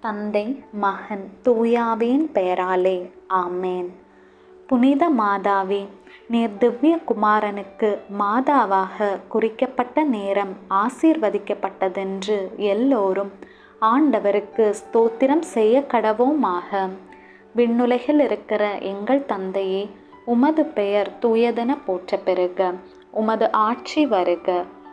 தந்தை மகன் தூயாவின் பெயராலே. ஆமேன். புனித மாதாவே நீர் திவ்ய குமாரனுக்கு மாதாவாக குறிக்கப்பட்ட நேரம் ஆசீர்வதிக்கப்பட்டதென்று எல்லோரும் ஆண்டவருக்கு ஸ்தோத்திரம் செய்ய கடவோமாக. விண்ணுலகில் இருக்கிற எங்கள் தந்தையே உமது பெயர் தூயதென போற்ற பெறுக உமது ஆட்சி வருக.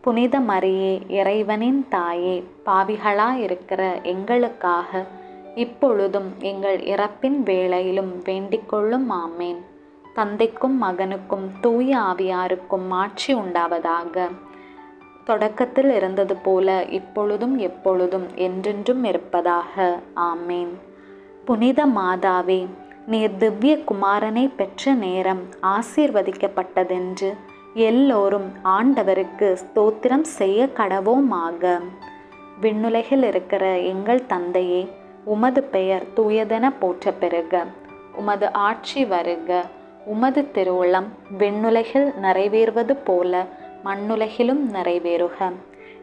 புனித மரியே இறைவனின் தாயே பாவிகளாயிருக்கிற எங்களுக்காக இப்பொழுதும் எங்கள் இறப்பின் வேளையிலும் வேண்டிக்கொள்ளும் ஆமேன். தந்தைக்கும் மகனுக்கும் தூய ஆவியாருக்கும் மாட்சி உண்டாவதாக. தொடக்கத்தில் இருந்தது போல இப்பொழுதும் எப்பொழுதும் என்றென்றும் இருப்பதாக. ஆமேன். புனித மாதாவே நீர் திவ்ய குமாரனை பெற்ற நேரம் ஆசீர்வதிக்கப்பட்டதென்று எல்லோரும் ஆண்டவருக்கு ஸ்தோத்திரம் செய்ய கடவோமாக. விண்ணுலகில் இருக்கிற எங்கள் தந்தையே உமது பெயர் தூயதென போற்ற பெறுக உமது ஆட்சி வருக. உமது திருவுளம் விண்ணுலகில் நிறைவேறுவது போல மண்ணுலகிலும் நிறைவேறுக.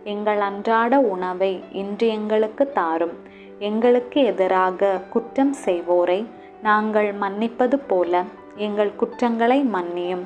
எங்கள் அன்றாட உணவை இன்று எங்களுக்கு தாரும். எங்களுக்கு எதிராக குற்றம் செய்வோரை நாங்கள் மன்னிப்பது போல எங்கள் குற்றங்களை மன்னியும்.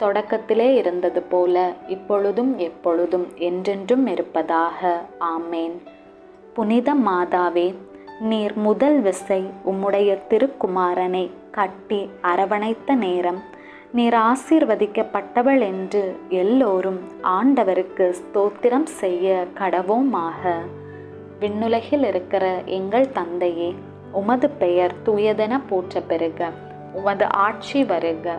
தொடக்கத்திலே இருந்தது போல இப்பொழுதும் எப்பொழுதும் என்றென்றும் இருப்பதாக. ஆமேன். புனித மாதாவே நீர் முதல் விசை உம்முடைய திருக்குமாரனை கட்டி அரவணைத்த நேரம் நீர் ஆசீர்வதிக்கப்பட்டவள் என்று எல்லோரும் ஆண்டவருக்கு ஸ்தோத்திரம் செய்ய கடவோமாக. விண்ணுலகில் இருக்கிற எங்கள் தந்தையே உமது பெயர் தூயதென போற்ற பெறுக உமது ஆட்சி வருக.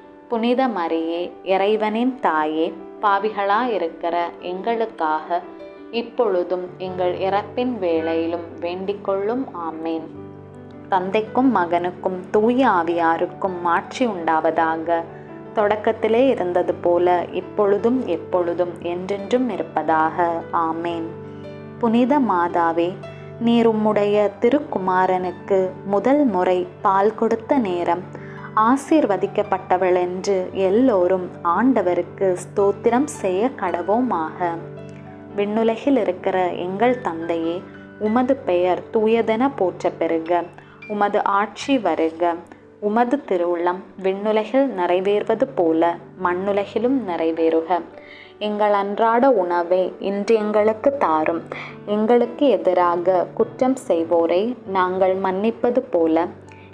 புனித மரியே இறைவனின் தாயே பாவிகளாயிருக்கிற எங்களுக்காக இப்பொழுதும் எங்கள் இறப்பின் வேளையிலும் வேண்டிக்கொள்ளும் ஆமேன். தந்தைக்கும் மகனுக்கும் தூய ஆவியாருக்கும் மாட்சி உண்டாவதாக தொடக்கத்திலே இருந்தது போல இப்பொழுதும் எப்பொழுதும் என்றென்றும் இருப்பதாக. ஆமேன். புனித மாதாவே நீர் உம்முடைய திருக்குமாரனுக்கு முதல் முறை பால் கொடுத்த நேரம் ஆசீர்வதிக்கப்பட்டவள் என்று எல்லோரும் ஆண்டவருக்கு ஸ்தோத்திரம் செய்ய கடவோமாக. விண்ணுலகில் இருக்கிற எங்கள் தந்தையே உமது பெயர் தூயதென போற்ற பெறுக. உமது ஆட்சி வருக. உமது திருவுள்ளம் விண்ணுலகில் நிறைவேறுவது போல மண்ணுலகிலும் நிறைவேறுக. எங்கள் அன்றாட உணவை இன்று எங்களுக்கு தாரும். எங்களுக்கு எதிராக குற்றம் செய்வோரை நாங்கள் மன்னிப்பது போல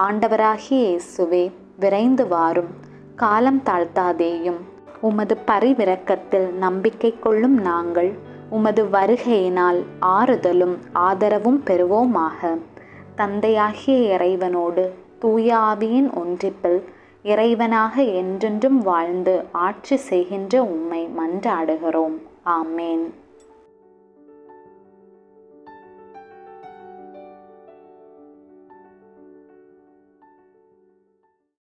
ஆண்டவராகிய இயேசுவே விரைந்து வாரும். காலம் தாழ்த்தாதேயும். உமது பரிவிரக்கத்தில் நம்பிக்கை கொள்ளும் நாங்கள் உமது வருகையினால் ஆறுதலும் ஆதரவும் பெறுவோமாக. தந்தையாகிய இறைவனோடு தூயாவியின் ஒன்றிப்பில் இறைவனாக என்றென்றும் வாழ்ந்து ஆட்சி செய்கின்ற உம்மை மன்றாடுகிறோம். ஆமேன்.